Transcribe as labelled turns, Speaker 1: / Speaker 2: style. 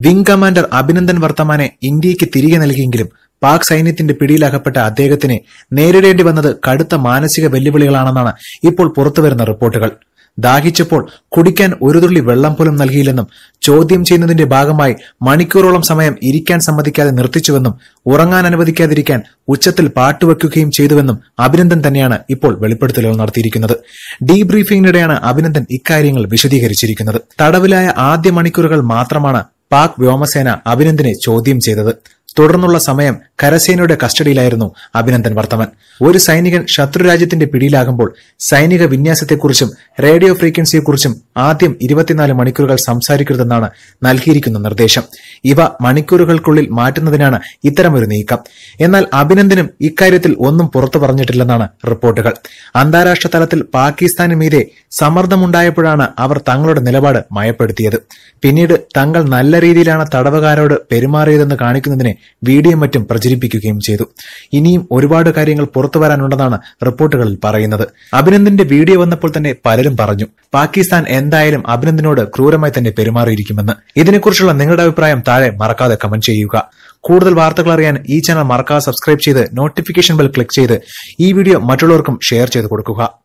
Speaker 1: Wing commander Abhinandan വർത്തമാനെ ഇന്ത്യയ്ക്ക് തിരികെ നൽകിയെങ്കിലും പാക് സൈന്യത്തിന്റെ പിടിയിലകപ്പെട്ട അദ്ദേഹത്തിന് നേരിടേണ്ടി വന്നത് കടുത്ത മാനസിക വെല്ലുവിളികളാണെന്നാണ് ഇപ്പോൾ പുറത്തുവരുന്ന റിപ്പോർട്ടുകൾ. ദാഹിച്ചപ്പോൾ കുടിക്കാൻ ഒരു തുള്ളി വെള്ളം പോലും നൽകിയില്ലെന്നും ചോദ്യം ചെയ്യുന്നതിന്റെ ഭാഗമായി മണിക്കൂറോളം സമയം ഇരിക്കാൻ സമ്മതിക്കാതെ നിർത്തിച്ചുവെന്നും ഉറങ്ങാൻ അനുവദിക്കാതിരിക്കാൻ ഉച്ചത്തിൽ പാട്ടുവെക്കുകയും ചെയ്തുവെന്നും അഭിനന്ദൻ തന്നെയാണ് ഇപ്പോൾ വെളിപ്പെടുത്തലുകൾ നടത്തിയിരിക്കുന്നത്. ഡീബ്രീഫിംഗിനിടെയാണ് അഭിനന്ദൻ ഇക്കാര്യങ്ങൾ വിശദീകരിച്ചിരിക്കുന്നത്. തടവിലായ ആദ്യ മണിക്കൂറുകൾ മാത്രമാണ് പാക് വ്യോമസേന അഭിനന്ദിനെ ചോദ്യം ചെയ്തത് തുടർന്നുള്ള സമയം കരസേനയുടെ കസ്റ്റഡിയിലായിരുന്നു അഭിനന്ദൻ വർത്തമാൻ ഒരു സൈനികൻ ശത്രുരാജ്യത്തിന്റെ പിടിയിലാകുമ്പോൾ സൈനിക വിന്യാസത്തെക്കുറിച്ചും റേഡിയോ ഫ്രീക്വൻസിയെക്കുറിച്ചും ആദ്യം ഇരുപത്തിനാല് മണിക്കൂറുകൾ സംസാരിക്കരുതെന്നാണ് നൽകിയിരിക്കുന്ന നിർദ്ദേശം. ഇവ മണിക്കൂറുകൾക്കുള്ളിൽ മാറ്റുന്നതിനാണ് ഇത്തരമൊരു നീക്കം. എന്നാൽ അഭിനന്ദനും ഇക്കാര്യത്തിൽ ഒന്നും പുറത്തു പറഞ്ഞിട്ടില്ലെന്നാണ് റിപ്പോർട്ടുകൾ. അന്താരാഷ്ട്ര തലത്തിൽ പാകിസ്ഥാന് മീതെ സമ്മർദ്ദമുണ്ടായപ്പോഴാണ് അവർ തങ്ങളുടെ നിലപാട് മയപ്പെടുത്തിയത്. പിന്നീട് തങ്ങൾ നല്ല രീതിയിലാണ് തടവുകാരോട് പെരുമാറിയതെന്ന് കാണിക്കുന്നതിന് വീഡിയോ മറ്റും പ്രചരിപ്പിക്കുകയും ചെയ്തു. ഇനിയും ഒരുപാട് കാര്യങ്ങൾ പുറത്തു വരാനുണ്ടെന്നാണ് റിപ്പോർട്ടുകളിൽ പറയുന്നത്. അഭിനന്ദന്റെ വീഡിയോ വന്നപ്പോൾ തന്നെ പലരും പറഞ്ഞു പാകിസ്ഥാൻ എന്തായാലും അഭിനന്ദനോട് ക്രൂരമായി തന്നെ പെരുമാറിയിരിക്കുമെന്ന്. ഇതിനെക്കുറിച്ചുള്ള നിങ്ങളുടെ അഭിപ്രായം താഴെ മറക്കാതെ കമന്റ് ചെയ്യുക. കൂടുതൽ വാർത്തകൾ അറിയാൻ ഈ ചാനൽ മറക്കാതെ സബ്സ്ക്രൈബ് ചെയ്ത് നോട്ടിഫിക്കേഷൻ ബെൽ ക്ലിക്ക് ചെയ്ത് ഈ വീഡിയോ മറ്റുള്ളവർക്കും ഷെയർ ചെയ്ത് കൊടുക്കുക.